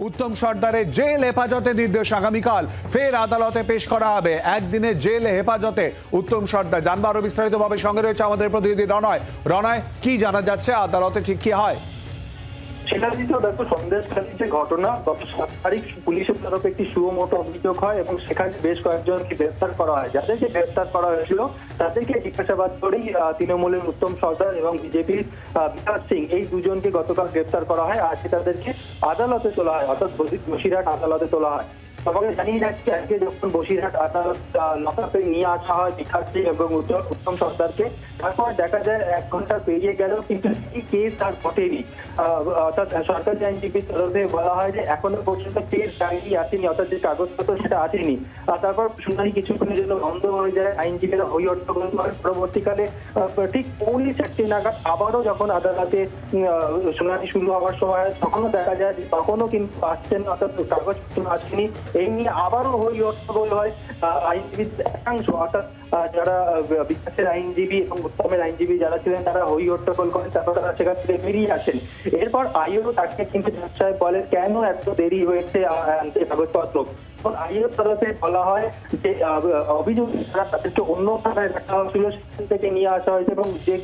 উত্তম সর্দারের জেল হেফাজতে নির্দেশ আগামীকাল। ফের আদালতে পেশ করা হবে। একদিনে জেল হেফাজতে উত্তম সর্দার। জানব আরও বিস্তারিতভাবে সঙ্গে রয়েছে আমাদের প্রতিনিধি রনয় রনয় কি জানা যাচ্ছে? আদালতে ঠিক কি হয়? শিলাজিতেও দেখো সন্দেশখালী যে ঘটনা গত সাত তারিখ পুলিশের তরফে একটি সুমতো অভিযোগ হয় এবং সেখানে বেশ কয়েকজনকে গ্রেফতার করা হয়। যাদেরকে গ্রেফতার করা হয়েছিল, তাদেরকে জিজ্ঞাসাবাদ করেই তৃণমূলের উত্তম সর্দার এবং বিজেপির বিকাশ সিং এই দুজনকে গতকাল গ্রেফতার করা হয়। আজকে তাদেরকে আদালতে তোলা হয়, অর্থাৎ বসিরহাট আদালতে তোলা হয়। তোমাকে জানিয়ে রাখছি আজকে যখন বসিরহাট আদালত লকাপে নিয়ে আসা হয় বিকাশ এবং উত্তম- সর্দারকে, তারপর দেখা যায় এক ঘণ্টা পেরিয়ে গেল, কিন্তু এই কেস আর ঘটেনি। অর্থাৎ সরকারি আইনজীবীর তরফে বলা হয় যে এখনও পর্যন্ত কেস ডায়েরি আসেনি, অর্থাৎ যে কাগজপত্র সেটা আসেনি। আর তারপর শুনানি কিছুক্ষণের জন্য বন্ধ হয়ে যায়, আইনজীবীরা হই হট্টগোল করে। পরবর্তীকালে ঠিক পৌনে চারটে নাগাদ আবারও যখন আদালতে শুনানি শুরু হওয়ার সময়, তখনও দেখা যায় তখনও কিন্তু আসছেন, অর্থাৎ কাগজপত্র আসেনি। এই নিয়ে আবারও হই হট্টগোল হয় আইনজীবী একাংশ, অর্থাৎ যারা বিকাশের আইনজীবী এবং উত্তমের আইনজীবী যারা ছিলেন, তারা হই হট্টগোল করেন, তারপর তারা সেখান থেকে বেরিয়ে আসেন। এরপর আইও তাকে কিন্তু সাহেব বলেন, কেন এত দেরি হয়েছে কাগজপত্র? আইও তরফে বলা হয় যে অভিযোগ তাদেরকে অন্য থানায় রাখা হয়েছিল, সেখান থেকে নিয়ে আসা হয়েছে এবং যে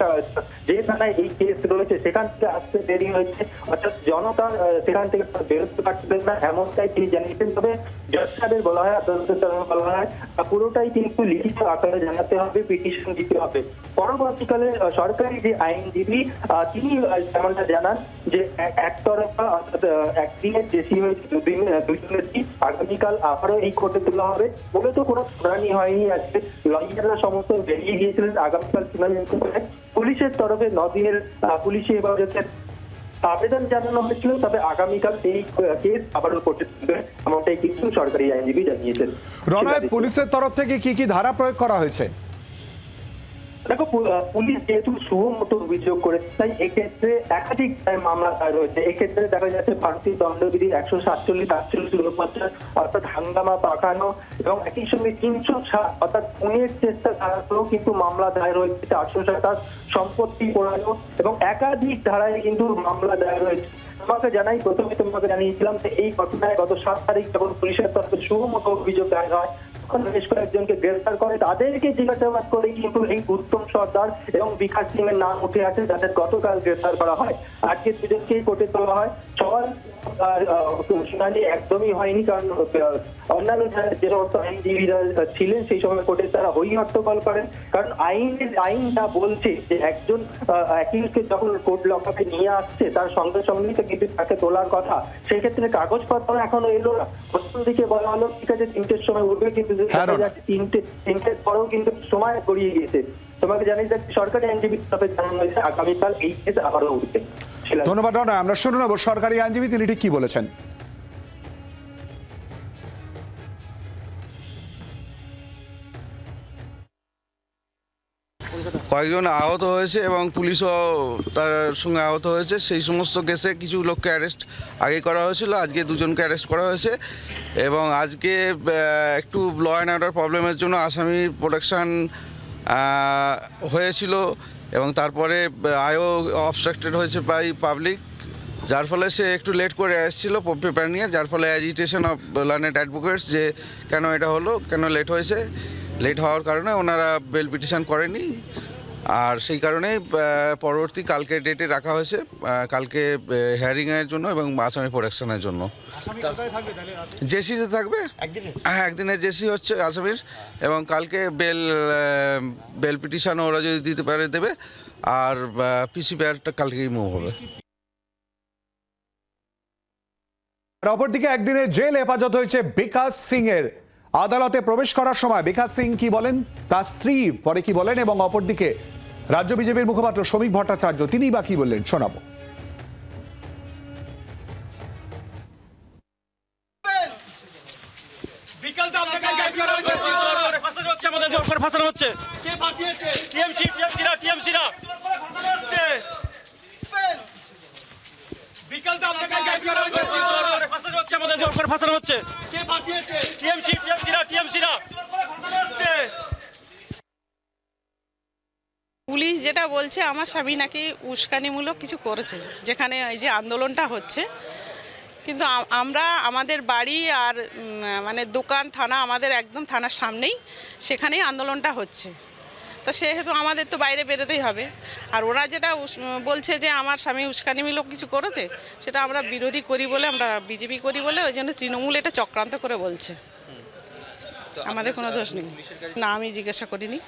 যে থানায় এই কেস রয়েছে, সেখান থেকে আসতে দেরি হয়েছে। অর্থাৎ জনতা সেখান থেকে বেরোতে পারছিলেন না, এমনটাই তিনি জানিয়েছেন। তবে জজ সাহেবের বলা হয়, আদালতের তরফে বলা হয় পুরোটাই কিন্তু লিখিত আকারে জানাতে হবে, পিটিশন দিতে হবে। পরবর্তীকালে সরকারি যে আইনজীবী তিনি যেমনটা জানান যে এক- একতরফা, অর্থাৎ একদিনের বেশি হয়েছে দুদিন দুজনের আগামীকাল আবারও এই কোর্টে তোলা হবে বলে তো কোনো শুনানি হয়নি আজকে। লয়াররা সমস্ত বেরিয়ে গিয়েছিলেন আগামীকাল শুনানি হতে পারে। পুলিশের তরফে নদিনের পুলিশি হেফাজতের আবেদন জানানো হয়েছিল তবে আগামীকাল এই কেস আবারও কোর্টে তুলবে এমনটাই কিছু সরকারি আইনজীবী জানিয়েছেন। রনয় পুলিশের তরফ থেকে কি কি ধারা প্রয়োগ করা হয়েছে? দেখো পুলিশ যেহেতু অভিযোগ করেছে, তাই এক্ষেত্রে একাধিক মামলা দায়ের এক্ষেত্রে দেখা যাচ্ছে ভারতীয় দণ্ডবিধি একশো সাতচল্লিশ, আটচল্লিশ অর্থাৎ হাঙ্গামা পাকানো এবং একই সঙ্গে তিনশো সাত, অর্থাৎ খুনের চেষ্টা কিন্তু মামলা দায়ের হয়েছে, চারশো সাতাশ সম্পত্তি পোড়ানো এবং একাধিক ধারায় কিন্তু মামলা দায়ের হয়েছে। তোমাকে জানাই, প্রথমে তোমাকে জানিয়েছিলাম যে এই ঘটনায় গত সাত তারিখ যখন পুলিশের তরফে সুমতো অভিযোগ দায়ের হয় তখন বেশ কয়েকজনকে গ্রেফতার করে। তাদেরকে জিজ্ঞাসাবাদ করে কিন্তু এই উত্তম সর্দার এবং বিকাশ সিং এর নাম উঠে আসে যাদের গতকাল গ্রেফতার করা হয়। আজকে দুজনকেই কোর্টে তোলা হয়। সবার শুনানি একদমই হয়নি কারণ অন্যান্য যে সমস্ত আইনজীবীরা ছিলেন সেই সময় কোর্টে তারা হই হট্টগোল করেন। কারণ আইনের আইনটা বলছে যে একজন অ্যাকিউজকে যখন কোর্ট লকআপে নিয়ে আসছে, তার সঙ্গে সঙ্গেই তো কিন্তু তাকে তোলার কথা। সেই ক্ষেত্রে কাগজপত্র এখনও এলো না। প্রথম দিকে বলা হলো, ঠিক আছে, তিনটের সময় উঠবে, কিন্তু হ্যাঁ, দেখা যাচ্ছে তিনটে তিনটের পরেও কিন্তু সময় গড়িয়ে গিয়েছে। তোমাকে জানিয়ে যে সরকারি আইনজীবী তবে জানানো হয়েছে আগামীকাল এই কেস আবারও উঠবে। ধন্যবাদ আমরা শুনে নেব সরকারি আইনজীবী তিনি ঠিক কি বলেছেন? কয়েকজন আহত হয়েছে এবং পুলিশও তার সঙ্গে আহত হয়েছে। সেই সমস্ত কেসে কিছু লোককে অ্যারেস্ট আগে করা হয়েছিল, আজকে দুজনকে অ্যারেস্ট করা হয়েছে। এবং আজকে একটু ল অ্যান্ড অর্ডার প্রবলেমের জন্য আসামি প্রোটেকশন হয়েছিল এবং তারপরে আয়ও অবস্ট্রাক্টেড হয়েছে বাই পাবলিক যার ফলে সে একটু লেট করে এসেছিল পেপার নিয়ে, যার ফলে অ্যাজিটেশন অফ লার্নেড অ্যাডভোকেটস যে কেন এটা হলো, কেন লেট হয়েছে। লেট হওয়ার কারণে ওনারা বেল পিটিশন করেনি। আর সেই কারণেই আহ, পরবর্তী কালকে ডেটে রাখা হয়েছে। কালকে হেয়ারিংয়ের জন্য এবং আসামি প্রোডাকশনের জন্য। জেসিতে থাকবে? হ্যাঁ একদিনের জেসি হচ্ছে আসামির। এবং কালকে বেল বেল পিটিশন ওরা যদি দিতে পারে দেবে। আর পিসি পেয়ারটা কালকেই মুভ হবে। অপরদিকে একদিনে জেল হেফাজত হয়েছে বিকাশ সিং এর আদালতে প্রবেশ করার সময় বিকাশ সিং কি বলেন? তার স্ত্রী পরে কি বলেন এবং অপরদিকে রাজ্য বিজেপির মুখপাত্র শ্রমিক ভট্টাচার্য, তিনি বা কি বললেন? শোনাবো। ফাঁসানো হচ্ছে হচ্ছে। কে ফাঁসিয়েছে? টিএমসি হচ্ছে বিকালটা আপনাকে গ্রেফতার করে ফাঁসানো হচ্ছে আমাদের উপর ফাঁসানো হচ্ছে কে ফাঁসিয়েছে টিএমসি টিএমসিরা টিএমসিরা ফাঁসানো হচ্ছে পুলিশ যেটা বলছে, আমার স্বামী নাকি উস্কানিমূলক কিছু করেছে, যেখানে এই যে আন্দোলনটা হচ্ছে। কিন্তু আমরা আমাদের বাড়ি আর মানে দোকান, থানা আমাদের একদম থানার সামনেই সেখানেই আন্দোলনটা হচ্ছে। তা সেহেতু আমাদের তো বাইরে বেরোতেই হবে। আর ওরা যেটা বলছে যে আমার স্বামী উস্কানিমূলক কিছু করেছে, সেটা আমরা বিরোধী করি বলে, আমরা বিজেপি করি বলে, ওই জন্য তৃণমূল এটা চক্রান্ত করে বলছে। আমাদের কোনো দোষ নেই। না আমি জিজ্ঞাসা করিনি।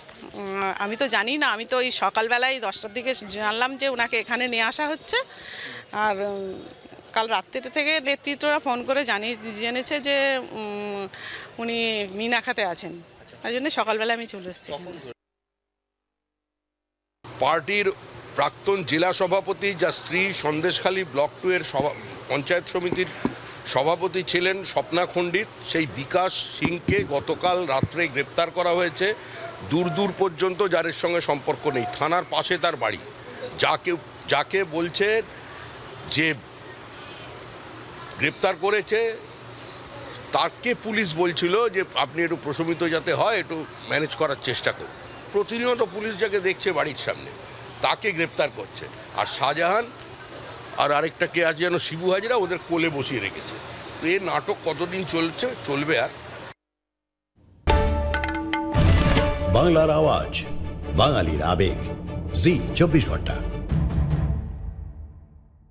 আমি তো জানি না আমি তো ওই সকালবেলায় দশটার দিকে জানলাম যে ওনাকে এখানে নিয়ে আসা হচ্ছে। আর কাল রাত্রির থেকে নেতৃত্বরা ফোন করে জানিয়ে জেনেছে যে উনি মিনাখাতে আছেন। তাই জন্য সকালবেলা আমি চলে এসেছি পার্টির প্রাক্তন জেলা সভাপতি যা স্ত্রী সন্দেশখালী ব্লক টু এর সভা পঞ্চায়েত সমিতির সভাপতি ছিলেন স্বপ্না খণ্ডিত। সেই বিকাশ সিংকে গতকাল রাত্রে গ্রেপ্তার করা হয়েছে। দূর দূর পর্যন্ত যাদের সঙ্গে সম্পর্ক নেই। থানার পাশে তার বাড়ি। যাকে যাকে বলছে যে গ্রেপ্তার করেছে, তাকে পুলিশ বলছিল যে আপনি একটু প্রশমিত যাতে হয়, একটু ম্যানেজ করার চেষ্টা করুন। প্রতিনিয়ত পুলিশ যাকে দেখছে বাড়ির সামনে, তাকে গ্রেপ্তার করছে। আর শাহজাহান আর আরেকটা কে আছে যেন শিবু হাজরা ওদের কোলে বসিয়ে রেখেছে। তো এই নাটক কতদিন চলছে, চলবে আর? বাংলার আওয়াজ, বাঙালির আবেগ। জি, চব্বিশ ঘণ্টা।